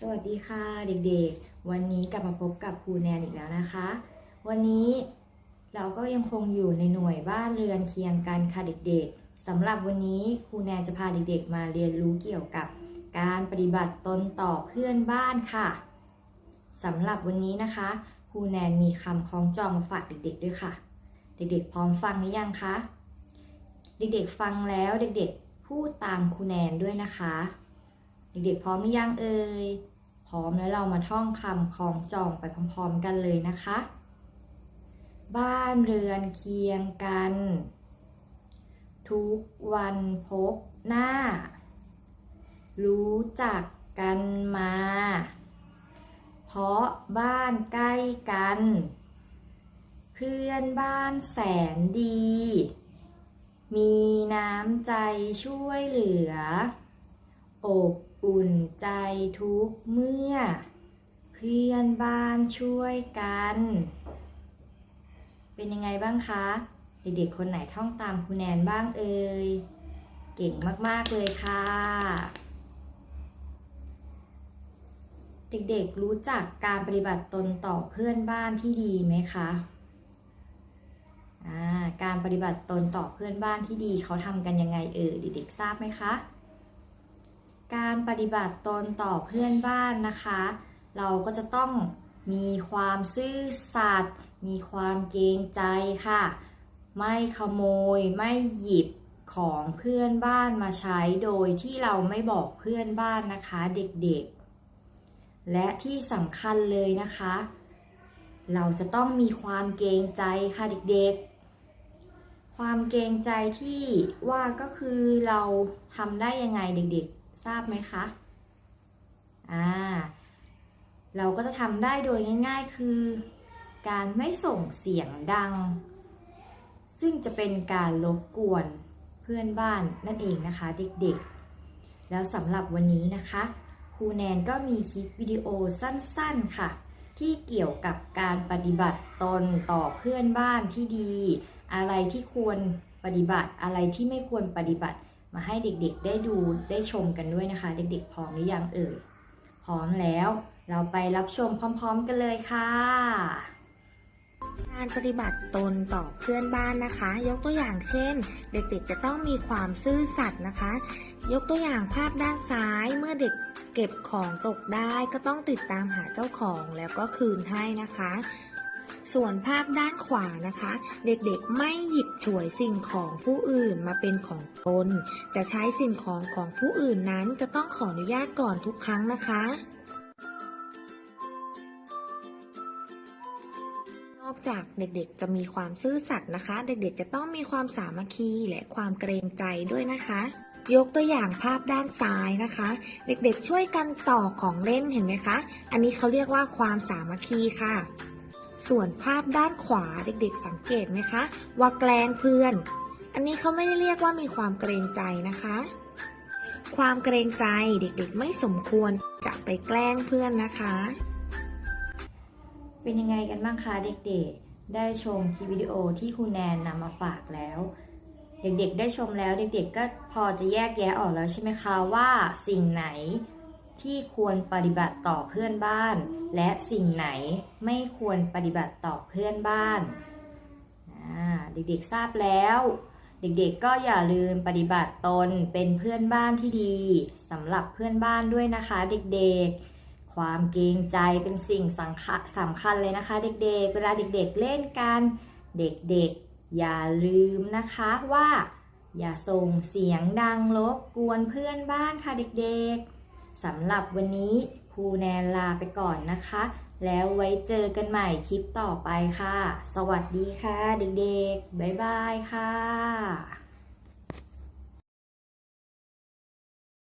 สวัสดีค่ะเด็กๆ วันนี้กลับมาพบกับครูแนนอีกแล้วนะคะ วันนี้เราก็ยังคงอยู่ในหน่วยบ้านเรือนเคียงกันค่ะเด็กๆสำหรับวันนี้ครูแนนจะพาเด็กๆ มาเรียนรู้เกี่ยวกับ การปฏิบัติตนต่อเพื่อนบ้านค่ะสำหรับวันนี้นะคะครูแนนมีคำคล้องจองมาฝากเด็กๆด้วยค่ะ เด็กๆ พร้อมฟังหรือยังคะเด็กๆฟังแล้วเด็กๆ พูดตามครูแนนด้วยนะคะ เด็กๆพร้อมหรือยังเอ่ย พร้อมแล้วเรามาท่องคำคล้องจองไปพร้อมๆกันเลยนะคะ บ้านเรือนเคียงกัน ทุกวันพบหน้า รู้จักกันมา เพราะบ้านใกล้กัน เพื่อนบ้านแสนดี มีน้ำใจช่วยเหลืออบ อุ่นใจทุกเมื่อ เพื่อนบ้านช่วยกัน เป็นยังไงบ้างคะ เด็กๆคนไหนท่องตามครูแนนบ้างเอ่ย เก่งมากๆเลยค่ะ เด็กๆรู้จักการปฏิบัติตนต่อเพื่อนบ้านที่ดีไหมคะอ่าการปฏิบัติตนต่อเพื่อนบ้านที่ดีเขาทำกันยังไงเอ่ยเด็กๆทราบไหมคะ การปฏิบัติตนต่อเพื่อนบ้านนะคะ เราก็จะต้องมีความซื่อสัตย์มีความเกรงใจค่ะ ไม่ขโมยไม่หยิบของเพื่อนบ้านมาใช้โดยที่เราไม่บอกเพื่อนบ้านนะคะเด็กๆ และที่สำคัญเลยนะคะ เราจะต้องมีความเกรงใจค่ะเด็กๆความเกรงใจที่ว่าก็คือเราทำได้ยังไงเด็กๆ ทราบไหมคะอ่าเราก็จะทำได้โดยง่าย ๆ คือ การไม่ส่งเสียงดัง ซึ่งจะเป็นการรบกวนเพื่อนบ้านนั่นเองนะคะเด็กๆ แล้วสำหรับวันนี้นะคะครูแนนก็มีคลิปวิดีโอสั้นๆค่ะ ที่เกี่ยวกับการปฏิบัติตนต่อเพื่อนบ้านที่ดี อะไรที่ควรปฏิบัติอะไรที่ไม่ควรปฏิบัติ มาให้เด็กๆได้ดูได้ชมกันด้วยนะคะ เด็กๆพร้อมหรือยังเอ่ยพร้อมแล้ว เราไปรับชมพร้อม ๆ กันเลยค่ะการปฏิบัติตนต่อเพื่อนบ้านนะคะ ยกตัวอย่างเช่น เด็กๆจะต้องมีความซื่อสัตย์นะคะ ยกตัวอย่างภาพด้านซ้ายเมื่อเด็กเก็บของตกได้ก็ต้องติดตามหาเจ้าของแล้วก็คืนให้นะคะ ส่วนภาพด้านขวานะคะ เด็กๆไม่หยิบฉวยสิ่งของผู้อื่นมาเป็นของตน จะใช้สิ่งของของผู้อื่นนั้นจะต้องขออนุญาตก่อนทุกครั้งนะคะนอกจากเด็กๆจะมีความซื่อสัตย์นะคะ เด็กๆจะต้องมีความสามัคคีและความเกรงใจด้วยนะคะ ยกตัวอย่างภาพด้านซ้ายนะคะ เด็กๆช่วยกันต่อของเล่นเห็นไหมคะ อันนี้เขาเรียกว่าความสามัคคีค่ะ ส่วนภาพด้านขวาเด็กๆสังเกตไหมคะ ว่าแกล้งเพื่อน อันนี้เขาไม่ได้เรียกว่ามีความเกรงใจนะคะ ความเกรงใจเด็กๆ ไม่สมควรจะไปแกล้งเพื่อนนะคะ เป็นยังไงกันบ้างคะเด็กๆ ได้ชมคลิปวิดีโอที่ครูแนนนำมาฝากแล้ว เด็กๆ ได้ชมแล้วเด็กๆ ก็พอจะแยกแยะออกแล้วใช่ไหมคะว่าสิ่งไหน ที่ควรปฏิบัติต่อเพื่อนบ้าน และสิ่งไหนไม่ควรปฏิบัติต่อเพื่อนบ้านอ่าเด็กๆทราบแล้ว เด็กๆก็อย่าลืมปฏิบัติตนเป็นเพื่อนบ้านที่ดีสำหรับเพื่อนบ้านด้วยนะคะ เด็กๆ ความเกรงใจเป็นสิ่งสำคัญสำคัญเลยนะคะ เด็กๆ เวลาเด็กๆเล่นกันเด็กๆ อย่าลืมนะคะว่า อย่าส่งเสียงดังรบกวนเพื่อนบ้านค่ะเด็กๆ สำหรับวันนี้ครูแนนลาไปก่อนนะคะ แล้วไว้เจอกันใหม่คลิปต่อไปค่ะ สวัสดีค่ะเด็กๆ บ๊ายบายค่ะ